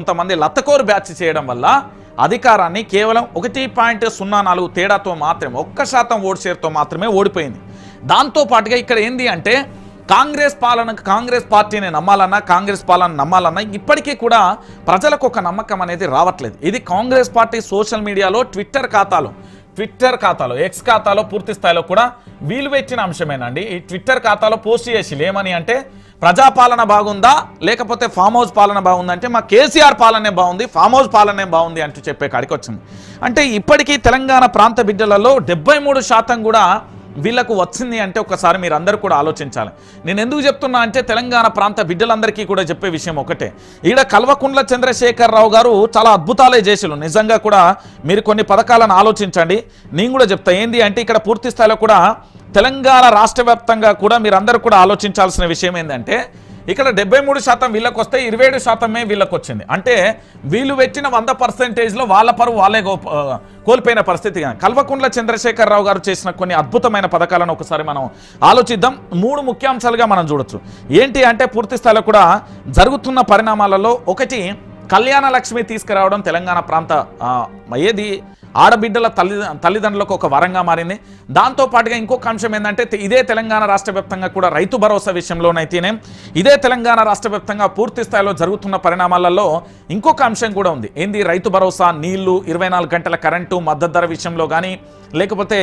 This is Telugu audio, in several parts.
కొంతమంది లత్తకోరు బ్యాచ్ చేయడం వల్ల అధికారాన్ని కేవలం ఒకటి పాయింట్ సున్నా నాలుగు తేడాతో మాత్రమే ఒక్క శాతం ఓటు షేర్తో మాత్రమే ఓడిపోయింది. దాంతో పాటుగా ఇక్కడ ఏంది అంటే కాంగ్రెస్ పాలనకు కాంగ్రెస్ పార్టీని నమ్మాలన్నా కాంగ్రెస్ పాలన నమ్మాలన్నా ఇప్పటికీ కూడా ప్రజలకు ఒక నమ్మకం అనేది రావట్లేదు. ఇది కాంగ్రెస్ పార్టీ సోషల్ మీడియాలో ట్విట్టర్ ఖాతాలో ట్విట్టర్ ఖాతాలో ఎక్స్ ఖాతాలో పూర్తి స్థాయిలో కూడా వీలు పెట్టిన అంశమేనండి. ఈ ట్విట్టర్ ఖాతాలో పోస్ట్ చేసి ఏమని అంటే ప్రజాపాలన బాగుందా? లేకపోతే ఫామ్ హౌస్ పాలన బాగుందా అంటే మా కేసీఆర్ పాలనే బాగుంది ఫామ్ హౌస్ పాలనే బాగుంది అంటూ చెప్పే కాడికి వచ్చింది. అంటే ఇప్పటికీ తెలంగాణ ప్రాంత బిడ్డలలో డెబ్బై శాతం కూడా వీళ్ళకు వచ్చింది అంటే ఒకసారి మీరు అందరూ కూడా ఆలోచించాలి. నేను ఎందుకు చెప్తున్నా అంటే తెలంగాణ ప్రాంత బిడ్డలందరికీ కూడా చెప్పే విషయం ఒకటే. ఈడ కల్వకుండ్ల చంద్రశేఖరరావు గారు చాలా అద్భుతాలే చేసిలు నిజంగా కూడా మీరు కొన్ని పథకాలను ఆలోచించండి. నేను కూడా చెప్తా ఏంది అంటే ఇక్కడ పూర్తి స్థాయిలో కూడా తెలంగాణ రాష్ట్ర వ్యాప్తంగా కూడా మీరందరూ కూడా ఆలోచించాల్సిన విషయం ఏంటంటే ఇక్కడ డెబ్బై మూడు శాతం వీళ్ళకి వస్తే ఇరవై ఏడు శాతమే వీళ్ళకి వచ్చింది అంటే వీళ్ళు పెట్టిన వంద పర్సెంటేజ్లో వాళ్ళ పరువు వాళ్ళే గో- కోల్పోయిన పరిస్థితి కానీ కల్వకుంట్ల చంద్రశేఖరరావు గారు చేసిన కొన్ని అద్భుతమైన పథకాలను ఒకసారి మనం ఆలోచిద్దాం. మూడు ముఖ్యాంశాలుగా మనం చూడొచ్చు. ఏంటి అంటే పూర్తి స్థాయిలో కూడా జరుగుతున్న పరిణామాలలో ఒకటి కళ్యాణ లక్ష్మి తీసుకురావడం తెలంగాణ ప్రాంత ఏది? ఆడబిడ్డల తల్లి తల్లిదండ్రులకు ఒక వరంగా మారింది. దాంతో పాటుగా ఇంకొక అంశం ఏంటంటే ఇదే తెలంగాణ రాష్ట్ర వ్యాప్తంగా కూడా రైతు భరోసా విషయంలోనైతేనే ఇదే తెలంగాణ రాష్ట్ర వ్యాప్తంగా పూర్తి స్థాయిలో జరుగుతున్న పరిణామాలలో ఇంకొక అంశం కూడా ఉంది. ఏంది రైతు భరోసా నీళ్ళు ఇరవై గంటల కరెంటు మద్దతు ధర విషయంలో కానీ లేకపోతే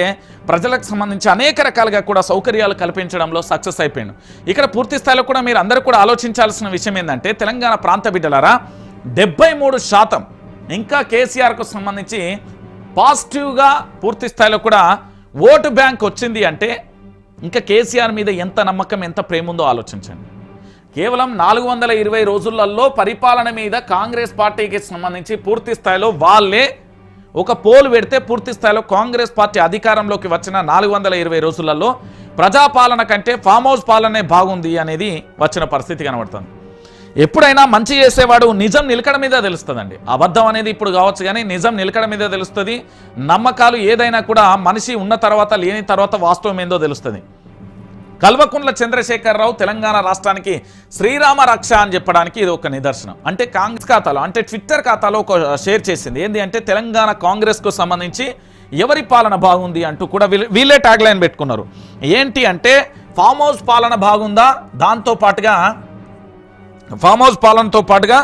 ప్రజలకు సంబంధించి అనేక రకాలుగా కూడా సౌకర్యాలు కల్పించడంలో సక్సెస్ అయిపోయాడు. ఇక్కడ పూర్తి స్థాయిలో కూడా మీరు అందరూ కూడా ఆలోచించాల్సిన విషయం ఏంటంటే తెలంగాణ ప్రాంత బిడ్డలారా డెబ్బై మూడు శాతం ఇంకా కేసీఆర్కు సంబంధించి పాజిటివ్గా పూర్తి స్థాయిలో కూడా ఓటు బ్యాంక్ వచ్చింది అంటే ఇంకా కేసీఆర్ మీద ఎంత నమ్మకం ఎంత ప్రేమ ఉందో ఆలోచించండి. కేవలం నాలుగు వందల ఇరవై రోజులలో పరిపాలన మీద కాంగ్రెస్ పార్టీకి సంబంధించి పూర్తి స్థాయిలో వాళ్ళే ఒక పోల్ పెడితే పూర్తి స్థాయిలో కాంగ్రెస్ పార్టీ అధికారంలోకి వచ్చిన నాలుగు వందల ఇరవై రోజులలో ప్రజాపాలన కంటే ఫామ్ హౌస్ పాలనే బాగుంది అనేది వచ్చిన పరిస్థితి కనబడుతుంది. ఎప్పుడైనా మంచి చేసేవాడు నిజం నిలకడ మీద తెలుస్తుందండి. అబద్ధం అనేది ఇప్పుడు కావచ్చు కానీ నిజం నిలకడ మీద తెలుస్తుంది. నమ్మకాలు ఏదైనా కూడా మనిషి ఉన్న తర్వాత లేని తర్వాత వాస్తవం ఏందో తెలుస్తుంది. కల్వకుంట్ల చంద్రశేఖరరావు తెలంగాణ రాష్ట్రానికి శ్రీరామ రక్ష అని చెప్పడానికి ఇది ఒక నిదర్శనం. అంటే కాంగ్రెస్ ఖాతాలో అంటే ట్విట్టర్ ఖాతాలో ఒక షేర్ చేసింది. ఏంటి అంటే తెలంగాణ కాంగ్రెస్కు సంబంధించి ఎవరి పాలన బాగుంది అంటూ కూడా వీళ్ళ- వీళ్ళే ట్యాగ్ లైన్ పెట్టుకున్నారు. ఏంటి అంటే ఫామ్ హౌస్ పాలన బాగుందా? దాంతో పాటుగా ఫామ్ హౌస్ పాలనతో పాటుగా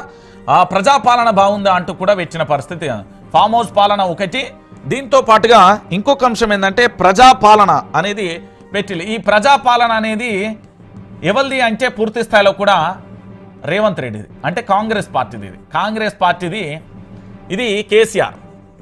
ఆ, ప్రజాపాలన బాగుందా అంటూ కూడా వచ్చిన పరిస్థితి. ఫామ్ హౌస్ పాలన ఒకటి దీంతో పాటుగా ఇంకొక అంశం ఏంటంటే ప్రజాపాలన అనేది పెట్టి ఈ ప్రజాపాలన అనేది ఎవరిది అంటే పూర్తి స్థాయిలో కూడా రేవంత్ రెడ్డిది అంటే కాంగ్రెస్ పార్టీది ఇది. కాంగ్రెస్ పార్టీది ఇది కేసీఆర్.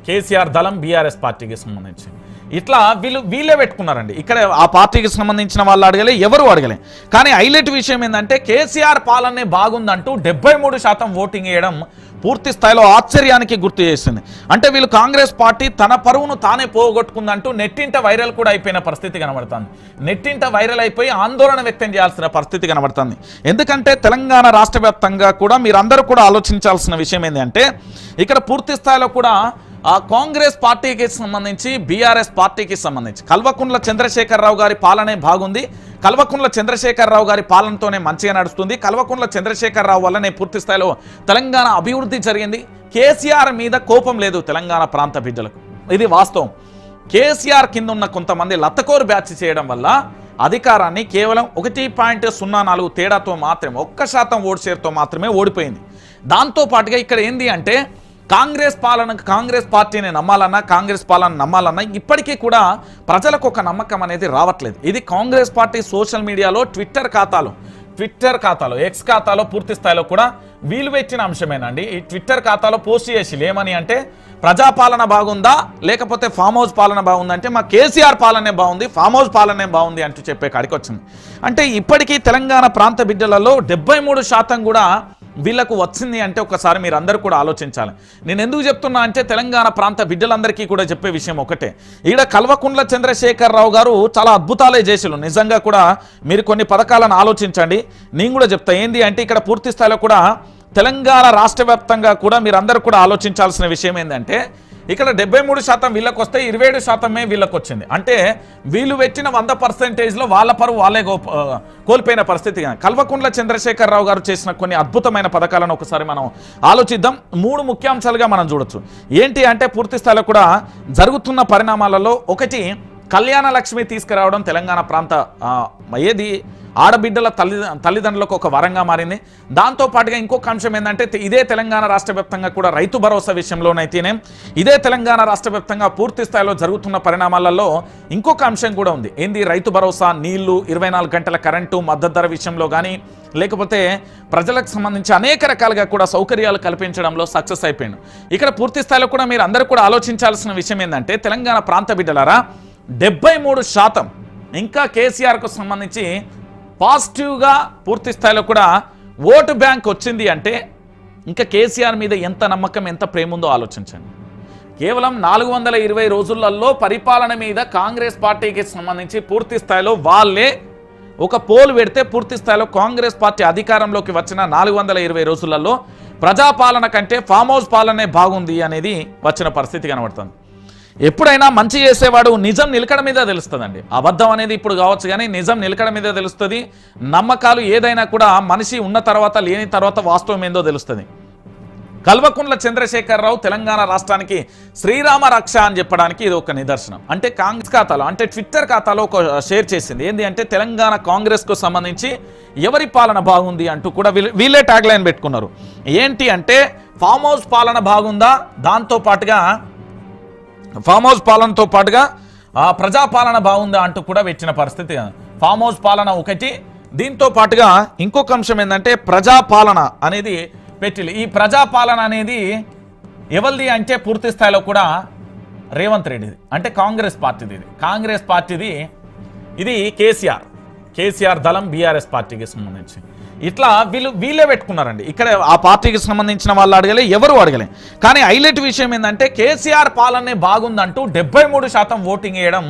కేసీఆర్ దళం బీఆర్ఎస్ పార్టీకి సంబంధించింది. ఇట్లా వీళ్ళు వీళ్ళే పెట్టుకున్నారండి. ఇక్కడ ఆ పార్టీకి సంబంధించిన వాళ్ళు అడగలే ఎవరు అడగలే. కానీ హైలైట్ విషయం ఏంటంటే కేసీఆర్ పాలనే బాగుందంటూ డెబ్బై మూడు శాతం ఓటింగ్ వేయడం పూర్తి స్థాయిలో ఆశ్చర్యానికి గుర్తు చేసింది. అంటే వీళ్ళు కాంగ్రెస్ పార్టీ తన పరువును తానే పోగొట్టుకుందంటూ నెట్టింట వైరల్ కూడా అయిపోయిన పరిస్థితి కనబడుతుంది. నెట్టింట వైరల్ అయిపోయి ఆందోళన వ్యక్తం చేయాల్సిన పరిస్థితి కనబడుతుంది. ఎందుకంటే తెలంగాణ రాష్ట్ర వ్యాప్తంగా కూడా మీరందరూ కూడా ఆలోచించాల్సిన విషయం ఏంటంటే ఇక్కడ పూర్తి స్థాయిలో కూడా కాంగ్రెస్ పార్టీకి సంబంధించి బీఆర్ఎస్ పార్టీకి సంబంధించి. కల్వకుంట్ల చంద్రశేఖరరావు గారి పాలనే బాగుంది. కల్వకుంట్ల చంద్రశేఖరరావు గారి పాలనతోనే మంచిగా నడుస్తుంది. కల్వకుంట్ల చంద్రశేఖరరావు వల్లనే పూర్తి స్థాయిలో తెలంగాణ అభివృద్ధి జరిగింది. కేసీఆర్ మీద కోపం లేదు తెలంగాణ ప్రాంత బిడ్డలకు. ఇది వాస్తవం. కేసీఆర్ కింద ఉన్న కొంతమంది లత్తకోరు బ్యాచ్ చేయడం వల్ల అధికారాన్ని కేవలం ఒకటి పాయింట్ సున్నా నాలుగు తేడాతో మాత్రమే ఒక్క శాతం ఓటు షేర్తో మాత్రమే ఓడిపోయింది. దాంతో పాటుగా ఇక్కడ ఏంది అంటే కాంగ్రెస్ పాలన కాంగ్రెస్ పార్టీని నమ్మాలన్నా కాంగ్రెస్ పాలన నమ్మాలన్నా ఇప్పటికీ కూడా ప్రజలకు ఒక నమ్మకం అనేది రావట్లేదు. ఇది కాంగ్రెస్ పార్టీ సోషల్ మీడియాలో ట్విట్టర్ ఖాతాలో ట్విట్టర్ ఖాతాలో ఎక్స్ ఖాతాలో పూర్తి స్థాయిలో కూడా వీలు పెట్టిన అంశమేనండి. ఈ ట్విట్టర్ ఖాతాలో పోస్ట్ చేసి ఏమని అంటే ప్రజాపాలన బాగుందా? లేకపోతే ఫామ్ హౌస్ పాలన బాగుందా అంటే మా కేసీఆర్ పాలనే బాగుంది ఫామ్ హౌస్ పాలనే బాగుంది అంటూ చెప్పే కాడికి వచ్చింది అంటే ఇప్పటికీ తెలంగాణ ప్రాంత బిడ్డలలో డెబ్బై శాతం కూడా వీళ్ళకు వచ్చింది అంటే ఒకసారి మీరు అందరూ కూడా ఆలోచించాలి. నేను ఎందుకు చెప్తున్నా అంటే తెలంగాణ ప్రాంత బిడ్డలందరికీ కూడా చెప్పే విషయం ఒకటే. ఈడ కల్వకుండ్ల చంద్రశేఖరరావు గారు చాలా అద్భుతాలే చేసిలు నిజంగా కూడా మీరు కొన్ని పథకాలను ఆలోచించండి. నేను కూడా చెప్తా ఏంది అంటే ఇక్కడ పూర్తి స్థాయిలో కూడా తెలంగాణ రాష్ట్ర వ్యాప్తంగా కూడా మీరు కూడా ఆలోచించాల్సిన విషయం ఏంటంటే ఇక్కడ డెబ్బై మూడు శాతం వీళ్ళకి వస్తే ఇరవై ఏడు శాతమే వీళ్ళకి వచ్చింది అంటే వీళ్ళు పెట్టిన వంద పర్సెంటేజ్లో వాళ్ళ పరువు వాళ్ళే కోల్పోయిన పరిస్థితి. కల్వకుంట్ల చంద్రశేఖరరావు గారు చేసిన కొన్ని అద్భుతమైన పథకాలను ఒకసారి మనం ఆలోచిద్దాం. మూడు ముఖ్యాంశాలుగా మనం చూడొచ్చు. ఏంటి అంటే పూర్తి స్థాయిలో కూడా జరుగుతున్న పరిణామాలలో ఒకటి కళ్యాణ లక్ష్మి తీసుకురావడం తెలంగాణ ప్రాంత ఏది? ఆడబిడ్డల తల్లి తల్లిదండ్రులకు ఒక వరంగా మారింది. దాంతో పాటుగా ఇంకొక అంశం ఏంటంటే ఇదే తెలంగాణ రాష్ట్ర కూడా రైతు భరోసా విషయంలోనైతేనే ఇదే తెలంగాణ రాష్ట్ర పూర్తి స్థాయిలో జరుగుతున్న పరిణామాలలో ఇంకొక అంశం కూడా ఉంది. ఏంది? రైతు భరోసా నీళ్ళు ఇరవై గంటల కరెంటు మద్దతు ధర విషయంలో కానీ లేకపోతే ప్రజలకు సంబంధించి అనేక రకాలుగా కూడా సౌకర్యాలు కల్పించడంలో సక్సెస్ అయిపోయింది ఇక్కడ పూర్తి స్థాయిలో కూడా మీరు అందరూ కూడా ఆలోచించాల్సిన విషయం ఏంటంటే తెలంగాణ ప్రాంత బిడ్డలారా డెబ్బై మూడు శాతం. ఇంకా కేసీఆర్కు సంబంధించి పాజిటివ్గా పూర్తి స్థాయిలో కూడా ఓటు బ్యాంక్ వచ్చింది అంటే ఇంకా కేసీఆర్ మీద ఎంత నమ్మకం ఎంత ప్రేమ ఉందో ఆలోచించండి. కేవలం నాలుగు వందల ఇరవై రోజులలో పరిపాలన మీద కాంగ్రెస్ పార్టీకి సంబంధించి పూర్తి స్థాయిలో వాళ్ళే ఒక పోల్ పెడితే పూర్తి స్థాయిలో కాంగ్రెస్ పార్టీ అధికారంలోకి వచ్చిన నాలుగు వందల ఇరవై రోజులలో ప్రజాపాలన కంటే ఫామ్ హౌస్ పాలనే బాగుంది అనేది వచ్చిన పరిస్థితి కనబడుతుంది. ఎప్పుడైనా మంచి చేసేవాడు నిజం నిలకడ మీద తెలుస్తుందండి. అబద్ధం అనేది ఇప్పుడు కావచ్చు కానీ నిజం నిలకడ మీద తెలుస్తుంది. నమ్మకాలు ఏదైనా కూడా మనిషి ఉన్న తర్వాత లేని తర్వాత వాస్తవం ఏందో తెలుస్తుంది. కల్వకుంట్ల చంద్రశేఖరరావు తెలంగాణ రాష్ట్రానికి శ్రీరామ రక్ష అని చెప్పడానికి ఇది ఒక నిదర్శనం. అంటే కాంగ్రెస్ ఖాతాలో అంటే ట్విట్టర్ ఖాతాలో ఒక షేర్ చేసింది. ఏంటి అంటే తెలంగాణ కాంగ్రెస్కు సంబంధించి ఎవరి పాలన బాగుంది అంటూ కూడా వీళ్ళు వీళ్ళే ట్యాగ్ లైన్ పెట్టుకున్నారు. ఏంటి అంటే ఫామ్ హౌస్ పాలన బాగుందా? దాంతో పాటుగా ఫామ్ హౌస్ పాలనతో పాటుగా ఆ, ప్రజాపాలన బాగుందా అంటూ కూడా పెట్టిన పరిస్థితి. ఫామ్ హౌస్ పాలన ఒకటి దీంతో పాటుగా ఇంకొక అంశం ఏంటంటే ప్రజాపాలన అనేది పెట్టి ఈ ప్రజాపాలన అనేది ఎవరిది అంటే పూర్తి స్థాయిలో కూడా రేవంత్ రెడ్డిది అంటే కాంగ్రెస్ పార్టీది ఇది. కాంగ్రెస్ పార్టీది ఇది కేసీఆర్. కేసీఆర్ దళం బీఆర్ఎస్ పార్టీకి సంబంధించి. ఇట్లా వీళ్ళు వీళ్ళే పెట్టుకున్నారండి. ఇక్కడ ఆ పార్టీకి సంబంధించిన వాళ్ళు అడగలే ఎవరు అడగలే. కానీ హైలైట్ విషయం ఏంటంటే కేసీఆర్ పాలనే బాగుందంటూ డెబ్బై మూడు శాతం ఓటింగ్ వేయడం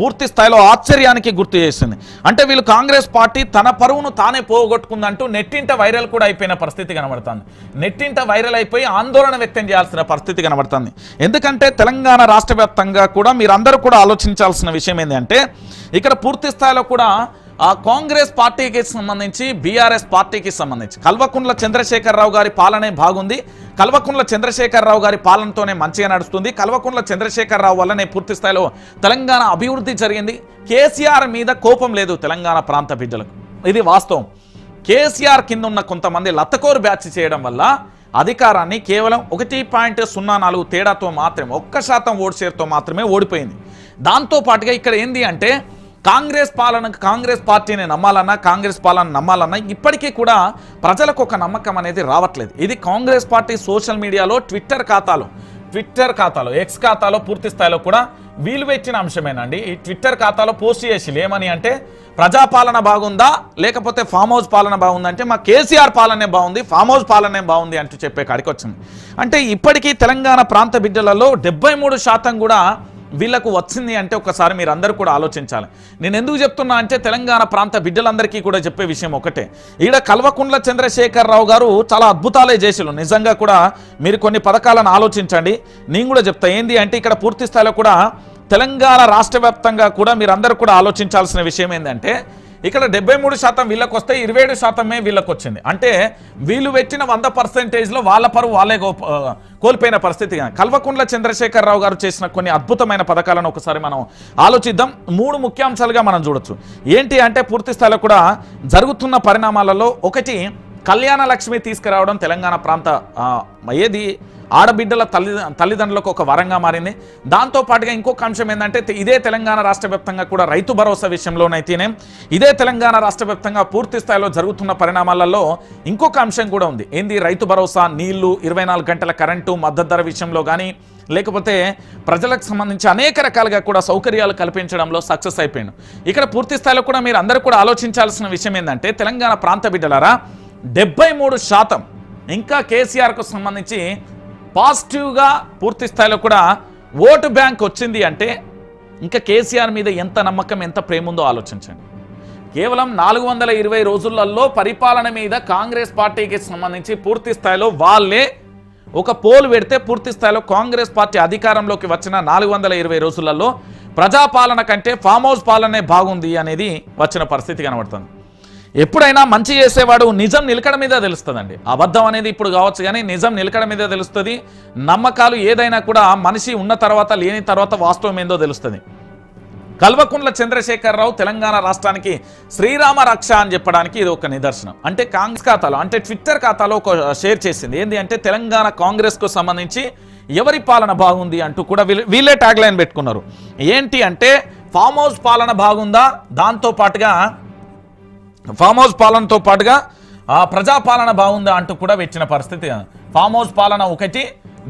పూర్తి స్థాయిలో ఆశ్చర్యానికి గుర్తు చేసింది. అంటే వీళ్ళు కాంగ్రెస్ పార్టీ తన పరువును తానే పోగొట్టుకుందంటూ నెట్టింట వైరల్ కూడా అయిపోయిన పరిస్థితి కనబడుతుంది. నెట్టింట వైరల్ అయిపోయి ఆందోళన వ్యక్తం చేయాల్సిన పరిస్థితి కనబడుతుంది. ఎందుకంటే తెలంగాణ రాష్ట్ర వ్యాప్తంగా కూడా మీరందరూ కూడా ఆలోచించాల్సిన విషయం ఏంటంటే ఇక్కడ పూర్తి స్థాయిలో కూడా కాంగ్రెస్ పార్టీకి సంబంధించి బీఆర్ఎస్ పార్టీకి సంబంధించి. కల్వకుంట్ల చంద్రశేఖరరావు గారి పాలనే బాగుంది. కల్వకుంట్ల చంద్రశేఖరరావు గారి పాలనతోనే మంచిగా నడుస్తుంది. కల్వకుంట్ల చంద్రశేఖరరావు వల్లనే పూర్తి స్థాయిలో తెలంగాణ అభివృద్ధి జరిగింది. కేసీఆర్ మీద కోపం లేదు తెలంగాణ ప్రాంత బిడ్డలకు. ఇది వాస్తవం. కేసీఆర్ కింద ఉన్న కొంతమంది లత్తకోరు బ్యాచ్ చేయడం వల్ల అధికారాన్ని కేవలం ఒకటి పాయింట్ సున్నా నాలుగు తేడాతో మాత్రమే ఒక్క శాతం ఓటు షేర్తో మాత్రమే ఓడిపోయింది. దాంతో పాటుగా ఇక్కడ ఏంది అంటే కాంగ్రెస్ పాలన కాంగ్రెస్ పార్టీని నమ్మాలన్నా కాంగ్రెస్ పాలన నమ్మాలన్నా ఇప్పటికీ కూడా ప్రజలకు ఒక నమ్మకం అనేది రావట్లేదు. ఇది కాంగ్రెస్ పార్టీ సోషల్ మీడియాలో ట్విట్టర్ ఖాతాలో ట్విట్టర్ ఖాతాలో ఎక్స్ ఖాతాలో పూర్తి స్థాయిలో కూడా వీలు పెట్టిన అంశమేనండి. ఈ ట్విట్టర్ ఖాతాలో పోస్ట్ చేసి ఏమని అంటే ప్రజాపాలన బాగుందా? లేకపోతే ఫామ్ హౌస్ పాలన బాగుందా అంటే మా కేసీఆర్ పాలనే బాగుంది ఫామ్ హౌస్ పాలనే బాగుంది అంటూ చెప్పే కాడికి వచ్చింది అంటే ఇప్పటికీ తెలంగాణ ప్రాంత బిడ్డలలో డెబ్బై శాతం కూడా వీళ్ళకు వచ్చింది అంటే ఒకసారి మీరు అందరూ కూడా ఆలోచించాలి. నేను ఎందుకు చెప్తున్నా అంటే తెలంగాణ ప్రాంత బిడ్డలందరికీ కూడా చెప్పే విషయం ఒకటే. ఈడ చంద్రశేఖర్ చంద్రశేఖరరావు గారు చాలా అద్భుతాలే చేసిలు నిజంగా కూడా మీరు కొన్ని పథకాలను ఆలోచించండి. నేను కూడా చెప్తా ఏంది అంటే ఇక్కడ పూర్తి స్థాయిలో కూడా తెలంగాణ రాష్ట్ర వ్యాప్తంగా కూడా మీరు కూడా ఆలోచించాల్సిన విషయం ఏంటంటే ఇక్కడ డెబ్బై మూడు శాతం వీళ్ళకి వస్తే ఇరవై ఏడు శాతమే వీళ్ళకి వచ్చింది అంటే వీళ్ళు పెట్టిన వంద పర్సెంటేజ్లో వాళ్ళ పరువు వాళ్ళే కోల్పోయిన పరిస్థితి. కల్వకుంట్ల చంద్రశేఖరరావు గారు చేసిన కొన్ని అద్భుతమైన పథకాలను ఒకసారి మనం ఆలోచిద్దాం. మూడు ముఖ్యాంశాలుగా మనం చూడొచ్చు. ఏంటి అంటే పూర్తి స్థాయిలో కూడా జరుగుతున్న పరిణామాలలో ఒకటి కళ్యాణ లక్ష్మి తీసుకురావడం తెలంగాణ ప్రాంత ఏది? ఆడబిడ్డల తల్లి తల్లిదండ్రులకు ఒక వరంగా మారింది. దాంతో పాటుగా ఇంకొక అంశం ఏంటంటే ఇదే తెలంగాణ రాష్ట్ర వ్యాప్తంగా కూడా రైతు భరోసా విషయంలోనైతేనే ఇదే తెలంగాణ రాష్ట్ర వ్యాప్తంగా పూర్తి స్థాయిలో జరుగుతున్న పరిణామాలలో ఇంకొక అంశం కూడా ఉంది. ఏంది? రైతు భరోసా నీళ్ళు ఇరవై గంటల కరెంటు మద్దతు ధర విషయంలో కానీ లేకపోతే ప్రజలకు సంబంధించి అనేక రకాలుగా కూడా సౌకర్యాలు కల్పించడంలో సక్సెస్ అయిపోయాను ఇక్కడ పూర్తి స్థాయిలో కూడా మీరు అందరూ కూడా ఆలోచించాల్సిన విషయం ఏంటంటే తెలంగాణ ప్రాంత బిడ్డలారా డెబ్బై మూడు శాతం. ఇంకా కేసీఆర్కు సంబంధించి పాజిటివ్గా పూర్తి స్థాయిలో కూడా ఓటు బ్యాంక్ వచ్చింది అంటే ఇంకా కేసీఆర్ మీద ఎంత నమ్మకం ఎంత ప్రేమ ఉందో ఆలోచించండి. కేవలం నాలుగు వందల ఇరవై రోజులలో పరిపాలన మీద కాంగ్రెస్ పార్టీకి సంబంధించి పూర్తి స్థాయిలో వాళ్ళే ఒక పోల్ పెడితే పూర్తి స్థాయిలో కాంగ్రెస్ పార్టీ అధికారంలోకి వచ్చిన నాలుగు వందల ఇరవై రోజులలో ప్రజాపాలన కంటే ఫామ్ హౌస్ పాలనే బాగుంది అనేది వచ్చిన పరిస్థితి కనబడుతుంది. ఎప్పుడైనా మంచి చేసేవాడు నిజం నిలకడ మీద తెలుస్తుందండి. అబద్ధం అనేది ఇప్పుడు కావచ్చు కానీ నిజం నిలకడ మీద తెలుస్తుంది. నమ్మకాలు ఏదైనా కూడా మనిషి ఉన్న తర్వాత లేని తర్వాత వాస్తవం ఏందో తెలుస్తుంది. కల్వకుంట్ల చంద్రశేఖరరావు తెలంగాణ రాష్ట్రానికి శ్రీరామ రక్ష అని చెప్పడానికి ఇది ఒక నిదర్శనం. అంటే కాంగ్రెస్ ఖాతాలో అంటే ట్విట్టర్ ఖాతాలో ఒక షేర్ చేసింది. ఏంటి అంటే తెలంగాణ కాంగ్రెస్కు సంబంధించి ఎవరి పాలన బాగుంది అంటూ కూడా వీళ్ళే- వీళ్ళే ట్యాగ్ లైన్ పెట్టుకున్నారు. ఏంటి అంటే ఫామ్ హౌస్ పాలన బాగుందా? దాంతో పాటుగా ఫామ్ హౌస్ పాలనతో పాటుగా ఆ, ప్రజాపాలన బాగుందా అంటూ కూడా వచ్చిన పరిస్థితి. ఫామ్ హౌస్ పాలన ఒకటి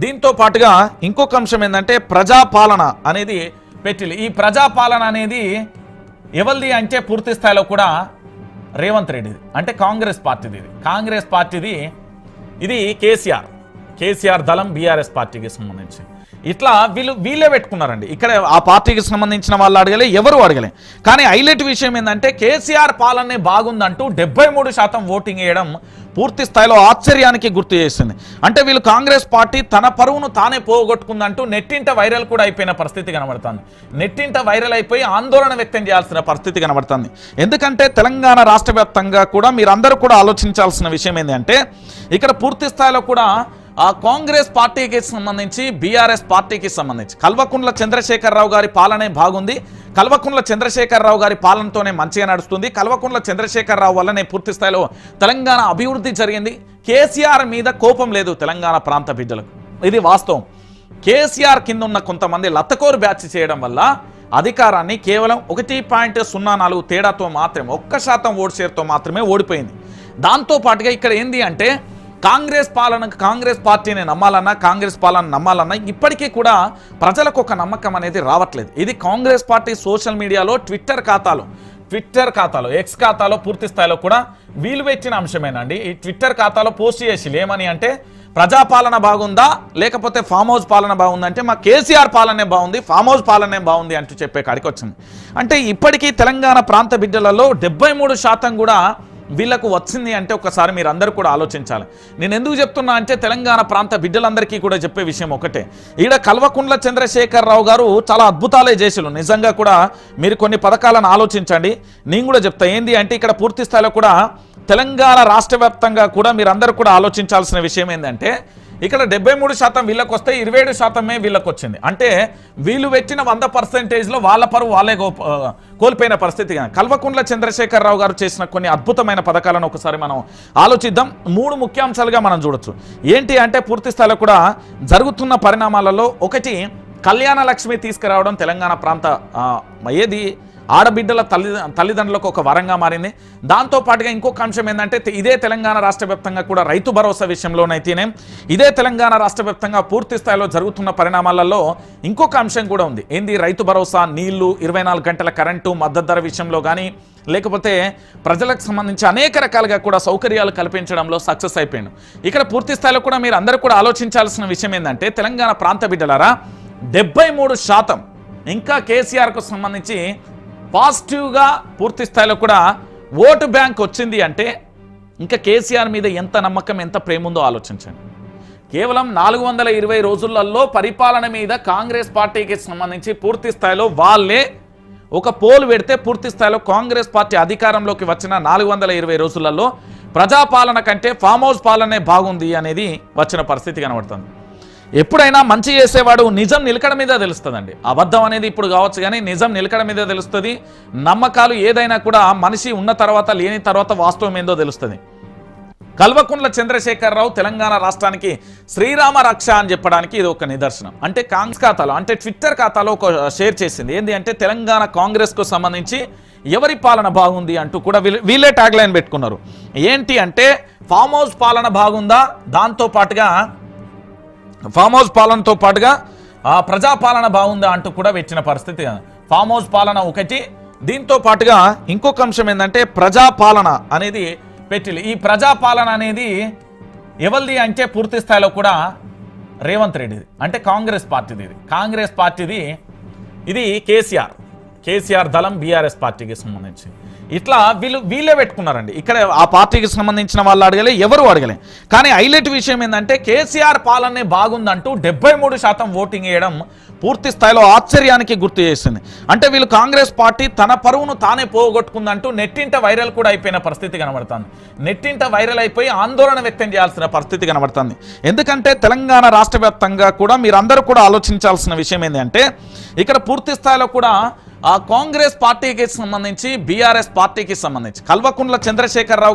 దీంతో పాటుగా ఇంకొక అంశం ఏంటంటే ప్రజాపాలన అనేది పెట్టిలు ఈ ప్రజాపాలన అనేది ఎవరిది అంటే పూర్తి స్థాయిలో కూడా రేవంత్ రెడ్డిది అంటే కాంగ్రెస్ పార్టీది ఇది. కాంగ్రెస్ పార్టీది ఇది కేసీఆర్. కేసీఆర్ దళం బీఆర్ఎస్ పార్టీకి సంబంధించి. ఇట్లా వీళ్ళు వీళ్ళే పెట్టుకున్నారండి. ఇక్కడ ఆ పార్టీకి సంబంధించిన వాళ్ళు అడగలే ఎవరు అడగలే. కానీ హైలైట్ విషయం ఏంటంటే కేసీఆర్ పాలనే బాగుందంటూ డెబ్బై మూడు శాతం ఓటింగ్ వేయడం పూర్తి స్థాయిలో ఆశ్చర్యానికి గుర్తు చేసింది. అంటే వీళ్ళు కాంగ్రెస్ పార్టీ తన పరువును తానే పోగొట్టుకుందంటూ నెట్టింట వైరల్ కూడా అయిపోయిన పరిస్థితి కనబడుతుంది. నెట్టింట వైరల్ అయిపోయి ఆందోళన వ్యక్తం చేయాల్సిన పరిస్థితి కనబడుతుంది. ఎందుకంటే తెలంగాణ రాష్ట్ర వ్యాప్తంగా కూడా మీరందరూ కూడా ఆలోచించాల్సిన విషయం ఏంటంటే ఇక్కడ పూర్తి స్థాయిలో కూడా ఆ కాంగ్రెస్ పార్టీకి సంబంధించి బీఆర్ఎస్ పార్టీకి సంబంధించి. కల్వకుంట్ల చంద్రశేఖరరావు గారి పాలనే బాగుంది. కల్వకుంట్ల చంద్రశేఖరరావు గారి పాలనతోనే మంచిగా నడుస్తుంది. కల్వకుంట్ల చంద్రశేఖరరావు వల్లనే పూర్తి స్థాయిలో తెలంగాణ అభివృద్ధి జరిగింది. కేసీఆర్ మీద కోపం లేదు తెలంగాణ ప్రాంత బిడ్డలకు. ఇది వాస్తవం. కేసీఆర్ కింద ఉన్న కొంతమంది లత్తకోరు బ్యాచ్ చేయడం వల్ల అధికారాన్ని కేవలం ఒకటి పాయింట్ సున్నా నాలుగు తేడాతో మాత్రమే ఒక్క శాతం ఓటు షేర్తో మాత్రమే ఓడిపోయింది. దాంతో పాటుగా ఇక్కడ ఏంది అంటే కాంగ్రెస్ పాలన కాంగ్రెస్ పార్టీని నమ్మాలన్నా కాంగ్రెస్ పాలన నమ్మాలన్నా ఇప్పటికీ కూడా ప్రజలకు ఒక నమ్మకం అనేది రావట్లేదు. ఇది కాంగ్రెస్ పార్టీ సోషల్ మీడియాలో ట్విట్టర్ ఖాతాలో ట్విట్టర్ ఖాతాలో ఎక్స్ ఖాతాలో పూర్తి స్థాయిలో కూడా వీలు పెట్టిన అంశమేనండి. ఈ ట్విట్టర్ ఖాతాలో పోస్ట్ చేసి ఏమని అంటే ప్రజాపాలన బాగుందా? లేకపోతే ఫామ్ హౌస్ పాలన బాగుందంటే మా కేసీఆర్ పాలనే బాగుంది ఫామ్ హౌస్ పాలనే బాగుంది అంటూ చెప్పే కాడికి వచ్చింది. అంటే ఇప్పటికీ తెలంగాణ ప్రాంత బిడ్డలలో డెబ్బై శాతం కూడా వీళ్ళకు వచ్చింది అంటే ఒకసారి మీరు అందరూ కూడా ఆలోచించాలి. నేను ఎందుకు చెప్తున్నా అంటే తెలంగాణ ప్రాంత బిడ్డలందరికీ కూడా చెప్పే విషయం ఒకటే. ఈడ కల్వకుంట్ల చంద్రశేఖరరావు గారు చాలా అద్భుతాలే చేసిలు నిజంగా కూడా మీరు కొన్ని పథకాలను ఆలోచించండి. నేను కూడా చెప్తా ఏంది అంటే ఇక్కడ పూర్తి స్థాయిలో కూడా తెలంగాణ రాష్ట్ర వ్యాప్తంగా కూడా మీరు కూడా ఆలోచించాల్సిన విషయం ఏంటంటే ఇక్కడ డెబ్బై మూడు శాతం వీళ్ళకి వస్తే ఇరవై ఏడు శాతమే వీళ్ళకి వచ్చింది అంటే వీళ్ళు వచ్చిన వంద పర్సెంటేజ్లో వాళ్ళ పరువు వాళ్ళే కోల్పోయిన పరిస్థితి కానీ కల్వకుంట్ల చంద్రశేఖరరావు గారు చేసిన కొన్ని అద్భుతమైన పథకాలను ఒకసారి మనం ఆలోచిద్దాం. మూడు ముఖ్యాంశాలుగా మనం చూడొచ్చు. ఏంటి అంటే పూర్తి స్థాయిలో కూడా జరుగుతున్న పరిణామాలలో ఒకటి కళ్యాణ లక్ష్మి తీసుకురావడం తెలంగాణ ప్రాంత ఏది? ఆడబిడ్డల తల్లి తల్లిదండ్రులకు ఒక వరంగా మారింది. దాంతో పాటుగా ఇంకొక అంశం ఏంటంటే ఇదే తెలంగాణ రాష్ట్ర వ్యాప్తంగా కూడా రైతు భరోసా విషయంలోనైతేనే ఇదే తెలంగాణ రాష్ట్ర వ్యాప్తంగా పూర్తి స్థాయిలో జరుగుతున్న పరిణామాలలో ఇంకొక అంశం కూడా ఉంది. ఏంది? రైతు భరోసా నీళ్ళు ఇరవై గంటల కరెంటు మద్దతు ధర విషయంలో కానీ లేకపోతే ప్రజలకు సంబంధించి అనేక రకాలుగా కూడా సౌకర్యాలు కల్పించడంలో సక్సెస్ అయిపోయాను ఇక్కడ పూర్తి స్థాయిలో కూడా మీరు అందరూ కూడా ఆలోచించాల్సిన విషయం ఏంటంటే తెలంగాణ ప్రాంత బిడ్డలారా డెబ్బై మూడు శాతం ఇంకా కేసీఆర్కు సంబంధించి పాజిటివ్గా పూర్తి స్థాయిలో కూడా ఓటు బ్యాంక్ వచ్చింది అంటే ఇంకా కేసీఆర్ మీద ఎంత నమ్మకం ఎంత ప్రేమ ఉందో ఆలోచించండి. కేవలం నాలుగు వందల ఇరవై రోజులలో పరిపాలన మీద కాంగ్రెస్ పార్టీకి సంబంధించి పూర్తి స్థాయిలో వాళ్ళే ఒక పోల్ పెడితే పూర్తి స్థాయిలో కాంగ్రెస్ పార్టీ అధికారంలోకి వచ్చిన నాలుగు వందల ఇరవై రోజులలో ప్రజాపాలన కంటే ఫామ్ హౌస్ పాలనే బాగుంది అనేది వచ్చిన పరిస్థితి కనబడుతుంది. ఎప్పుడైనా మంచి చేసేవాడు నిజం నిలకడ మీద తెలుస్తుందండి. అబద్ధం అనేది ఇప్పుడు కావచ్చు కానీ నిజం నిలకడ మీద తెలుస్తుంది. నమ్మకాలు ఏదైనా కూడా మనిషి ఉన్న తర్వాత లేని తర్వాత వాస్తవం ఏందో తెలుస్తుంది. కల్వకుంట్ల చంద్రశేఖరరావు తెలంగాణ రాష్ట్రానికి శ్రీరామ రక్ష అని చెప్పడానికి ఇది ఒక నిదర్శనం. అంటే కాంగ్రెస్ ఖాతాలో అంటే ట్విట్టర్ ఖాతాలో ఒక షేర్ చేసింది. ఏంటి అంటే తెలంగాణ కాంగ్రెస్కు సంబంధించి ఎవరి పాలన బాగుంది అంటూ కూడా వీళ్ళే- వీళ్ళే ట్యాగ్ లైన్ పెట్టుకున్నారు. ఏంటి అంటే ఫామ్ హౌస్ పాలన బాగుందా? దాంతో పాటుగా ఫామ్ హౌస్ పాలనతో పాటుగా ఆ, ప్రజాపాలన బాగుందా అంటూ కూడా వచ్చిన పరిస్థితి. ఫామ్ హౌస్ పాలన ఒకటి దీంతో పాటుగా ఇంకొక అంశం ఏంటంటే ప్రజాపాలన అనేది పెట్టిలు ఈ ప్రజాపాలన అనేది ఎవరిది అంటే పూర్తి స్థాయిలో కూడా రేవంత్ రెడ్డిది అంటే కాంగ్రెస్ పార్టీది ఇది. కాంగ్రెస్ పార్టీది ఇది కేసీఆర్. కేసీఆర్ దళం బీఆర్ఎస్ పార్టీకి సంబంధించి. ఇట్లా వీళ్ళు వీళ్ళే పెట్టుకున్నారండి. ఇక్కడ ఆ పార్టీకి సంబంధించిన వాళ్ళు అడగలే ఎవరు అడగలే. కానీ హైలైట్ విషయం ఏంటంటే కేసీఆర్ పాలనే బాగుందంటూ డెబ్బై మూడు శాతం ఓటింగ్ వేయడం పూర్తి స్థాయిలో ఆశ్చర్యానికి గుర్తు చేసింది. అంటే వీళ్ళు కాంగ్రెస్ పార్టీ తన పరువును తానే పోగొట్టుకుందంటూ నెట్టింట వైరల్ కూడా అయిపోయిన పరిస్థితి కనబడుతుంది. నెట్టింట వైరల్ అయిపోయి ఆందోళన వ్యక్తం చేయాల్సిన పరిస్థితి కనబడుతుంది. ఎందుకంటే తెలంగాణ రాష్ట్ర వ్యాప్తంగా కూడా మీరందరూ కూడా ఆలోచించాల్సిన విషయం ఏంటంటే ఇక్కడ పూర్తి స్థాయిలో కూడా కాంగ్రెస్ పార్టీకి సంబంధించి బీఆర్ఎస్ పార్టీకి సంబంధించి కల్వకుంట్ల చంద్రశేఖరరావు గారు